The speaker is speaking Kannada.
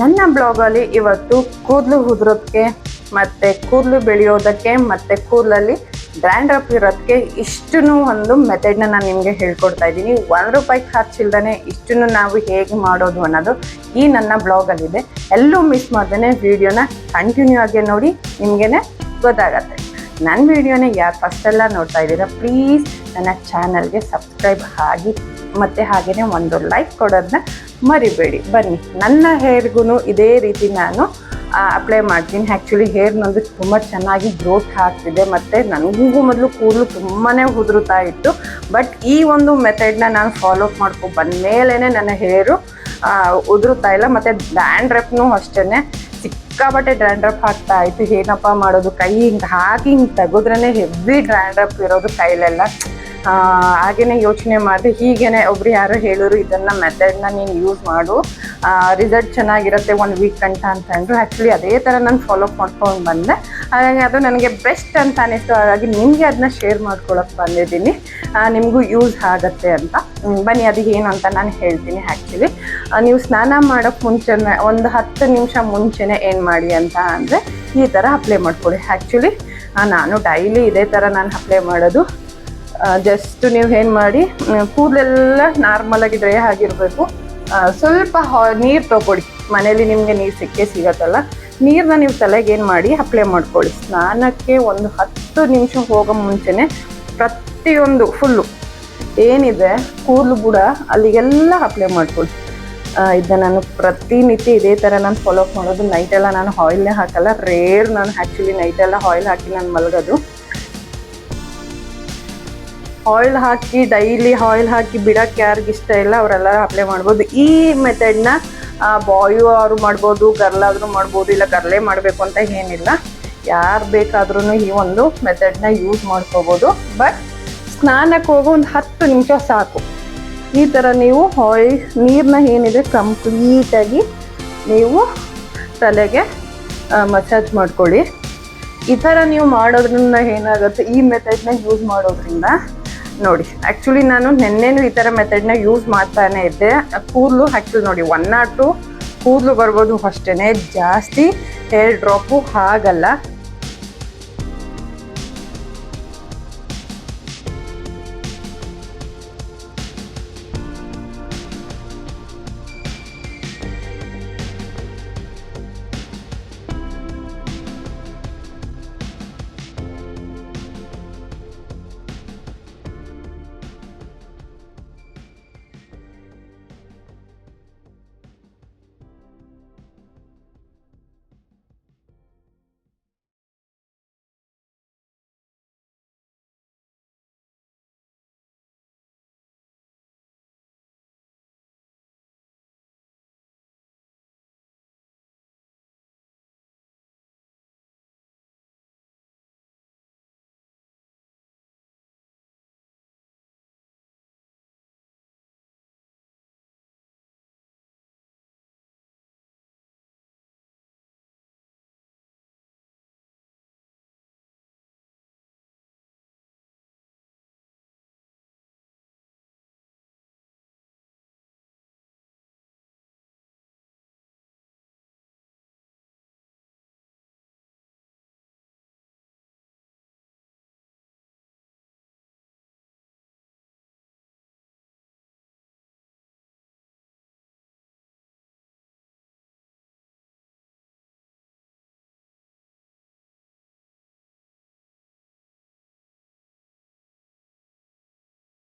ನನ್ನ ಬ್ಲಾಗಲ್ಲಿ ಇವತ್ತು ಕೂದಲು ಉದುರೋದಕ್ಕೆ ಮತ್ತು ಕೂದಲು ಬೆಳೆಯೋದಕ್ಕೆ ಮತ್ತು ಕೂದಲಲ್ಲಿ ಡ್ರ್ಯಾಂಡ್ರಪ್ ಇರೋದಕ್ಕೆ ಇಷ್ಟೂ ಒಂದು ಮೆಥಡ್ನ ನಾನು ನಿಮಗೆ ಹೇಳ್ಕೊಡ್ತಾ ಇದ್ದೀನಿ. ಒಂದು ರೂಪಾಯಿ ಖರ್ಚಿಲ್ದೇ ಇಷ್ಟನ್ನು ನಾವು ಹೇಗೆ ಮಾಡೋದು ಅನ್ನೋದು ಈ ನನ್ನ ಬ್ಲಾಗಲ್ಲಿದೆ. ಎಲ್ಲೂ ಮಿಸ್ ಮಾಡ್ದೇ ವಿಡಿಯೋನ ಕಂಟಿನ್ಯೂ ಆಗಿ ನೋಡಿ ನಿಮಗೇ ಗೊತ್ತಾಗತ್ತೆ. ನನ್ನ ವಿಡಿಯೋನ ಯಾರು ಫಸ್ಟೆಲ್ಲ ನೋಡ್ತಾ ಇದ್ದೀರಾ ಪ್ಲೀಸ್ ನನ್ನ ಚಾನಲ್ಗೆ ಸಬ್ಸ್ಕ್ರೈಬ್ ಆಗಿ ಮತ್ತು ಹಾಗೆಯೇ ಒಂದು ಲೈಕ್ ಕೊಡೋದನ್ನ ಮರಿಬೇಡಿ. ಬನ್ನಿ. ನನ್ನ ಹೇರ್ಗೂ ಇದೇ ರೀತಿ ನಾನು ಅಪ್ಲೈ ಮಾಡ್ತೀನಿ. ಆ್ಯಕ್ಚುಲಿ ಹೇರ್ ನಂದು ತುಂಬ ಚೆನ್ನಾಗಿ ಗ್ರೋತ್ ಆಗ್ತಿದೆ. ಮತ್ತು ನನಗೂ ಮೊದಲು ಕೂದಲು ತುಂಬಾ ಉದುರುತ್ತಾ ಇತ್ತು. ಬಟ್ ಈ ಒಂದು ಮೆಥಡ್ನ ನಾನು ಫಾಲೋ ಮಾಡ್ಕೊಂಡು ಬಂದಮೇಲೇ ನನ್ನ ಹೇರು ಉದುರುತ್ತಾ ಇಲ್ಲ. ಮತ್ತು ಡ್ಯಾಂಡ್ರಪ್ನು ಅಷ್ಟೇ ಸಿಕ್ಕಾಬಟ್ಟೆ ಡ್ಯಾಂಡ್ರಫ್ ಆಗ್ತಾ ಇತ್ತು. ಏನಪ್ಪ ಮಾಡೋದು? ಕೈ ಹಿಂಗೆ ಹಾಕಿ ಹಿಂಗೆ ತೆಗೆದ್ರೇ ಹೆವಿ ಡ್ಯಾಂಡ್ರಫ್ ಇರೋದು ಕೈಲೆಲ್ಲ. ಹಾಗೇನೆ ಯೋಚನೆ ಮಾಡಿದೆ, ಹೀಗೇನೆ ಒಬ್ರು ಯಾರೋ ಹೇಳೋರು ಇದನ್ನ ಮೆಥಡ್ನ ನೀನು ಯೂಸ್ ಮಾಡು. ರಿಸಲ್ಟ್ ಚೆನ್ನಾಗಿರುತ್ತೆ ಒನ್ ವೀಕ್ ಅಂತ ಅಂತ ಅಂದರು ಆ್ಯಕ್ಚುಲಿ ಅದೇ ಥರ ನಾನು ಫಾಲೋ ಮಾಡ್ಕೊಂಡು ಬಂದೆ. ಹಾಗಾಗಿ ಅದು ನನಗೆ ಬೆಸ್ಟ್ ಅಂತ ಅನಿಸ್ತು. ಹಾಗಾಗಿ ನಿಮಗೆ ಅದನ್ನ ಶೇರ್ ಮಾಡ್ಕೊಳಕ್ಕೆ ಬಂದಿದ್ದೀನಿ. ನಿಮಗೂ ಯೂಸ್ ಆಗುತ್ತೆ ಅಂತ. ಬನ್ನಿ ಅದು ಏನು ಅಂತ ನಾನು ಹೇಳ್ತೀನಿ ಆ್ಯಕ್ಚುಲಿ ನೀವು ಸ್ನಾನ ಮಾಡೋಕ್ಕೆ ಮುಂಚೆನೆ ಒಂದು ಹತ್ತು ನಿಮಿಷ ಮುಂಚೆನೆ ಏನು ಮಾಡಿ ಅಂತ ಅಂದರೆ ಈ ಥರ ಅಪ್ಲೈ ಮಾಡ್ಕೊಳ್ಳಿ ಆ್ಯಕ್ಚುಲಿ ನಾನು ಡೈಲಿ ಇದೇ ಥರ ನಾನು ಅಪ್ಲೈ ಮಾಡೋದು. ಜಸ್ಟ್ ನೀವು ಏನು ಮಾಡಿ ಕೂದಲೆಲ್ಲ ನಾರ್ಮಲ್ ಆಗಿ ಡ್ರೈ ಆಗಿರಬೇಕು ಸ್ವಲ್ಪ ನೀರು ತಗೊಳ್ಳಿ. ಮನೇಲಿ ನಿಮಗೆ ನೀರು ಸಿಕ್ಕೇ ಸಿಗತ್ತಲ್ಲ. ನೀರನ್ನ ನೀವು ತಲೆಗೆ ಏನು ಮಾಡಿ ಅಪ್ಲೈ ಮಾಡ್ಕೊಳ್ಳಿ. ಸ್ನಾನಕ್ಕೆ ಒಂದು ಹತ್ತು ನಿಮಿಷ ಹೋಗೋ ಮುಂಚೆನೆ ಪ್ರತಿಯೊಂದು ಫುಲ್ಲು ಏನಿದೆ, ಕೂದಲು ಬುಡ ಅಲ್ಲಿಗೆಲ್ಲ ಅಪ್ಲೈ ಮಾಡ್ಕೊಳ್ಳಿ. ಇದನ್ನ ನಾನು ಪ್ರತಿನಿತ್ಯ ಇದೇ ಥರ ನಾನು ಫಾಲೋ ಅಪ್ ಮಾಡೋದು ನೈಟೆಲ್ಲ ನಾನು ಆಯಿಲ್ನೇ ಹಾಕಲ್ಲ. ರೇರ್ ನಾನು ಆ್ಯಕ್ಚುಲಿ ನೈಟೆಲ್ಲ ಆಯಿಲ್ ಹಾಕಿ ನಾನು ಮಲಗೋದು. ಆಯಿಲ್ ಹಾಕಿ ಡೈಲಿ ಆಯಿಲ್ ಹಾಕಿ ಬಿಡೋಕ್ಕೆ ಯಾರಿಗೆ ಇಷ್ಟ ಇಲ್ಲ ಅವರೆಲ್ಲ ಅಪ್ಲೈ ಮಾಡ್ಬೋದು. ಈ ಮೆಥಡ್ನ ಬಾಯು ಅವರು ಮಾಡ್ಬೋದು ಗರ್ಲಾದರೂ ಮಾಡ್ಬೋದು, ಇಲ್ಲ ಗರ್ಲೆ ಮಾಡಬೇಕು ಅಂತ ಏನಿಲ್ಲ. ಯಾರು ಬೇಕಾದ್ರೂ ಈ ಒಂದು ಮೆಥಡ್ನ ಯೂಸ್ ಮಾಡ್ಕೋಬೋದು. ಬಟ್ ಸ್ನಾನಕ್ಕೆ ಹೋಗೋ ಒಂದು ಹತ್ತು ನಿಮಿಷ ಸಾಕು. ಈ ಥರ ನೀವು ಆಯಿಲ್ ನೀರನ್ನ ಏನಿದೆ ಕಂಪ್ಲೀಟಾಗಿ ನೀವು ತಲೆಗೆ ಮಸಾಜ್ ಮಾಡ್ಕೊಳ್ಳಿ. ಈ ಥರ ನೀವು ಮಾಡೋದ್ರಿಂದ ಏನಾಗುತ್ತೆ? ಈ ಮೆಥಡ್ನ ಯೂಸ್ ಮಾಡೋದ್ರಿಂದ ನೋಡಿ ಆ್ಯಕ್ಚುಲಿ ನಾನು ನೆನ್ನೆನೂ ಈ ಥರ ಮೆಥಡ್ನ ಯೂಸ್ ಮಾಡ್ತಾನೆ ಇದ್ದೆ. ಕೂದಲು ಆ್ಯಕ್ಚುಲಿ ನೋಡಿ ಒನ್ ನಾಟ್ ಟು ಕೂದಲು ಬರ್ಬೋದು ಅಷ್ಟೇ ಜಾಸ್ತಿ ಹೇರ್ ಡ್ರಾಪು ಆಗಲ್ಲ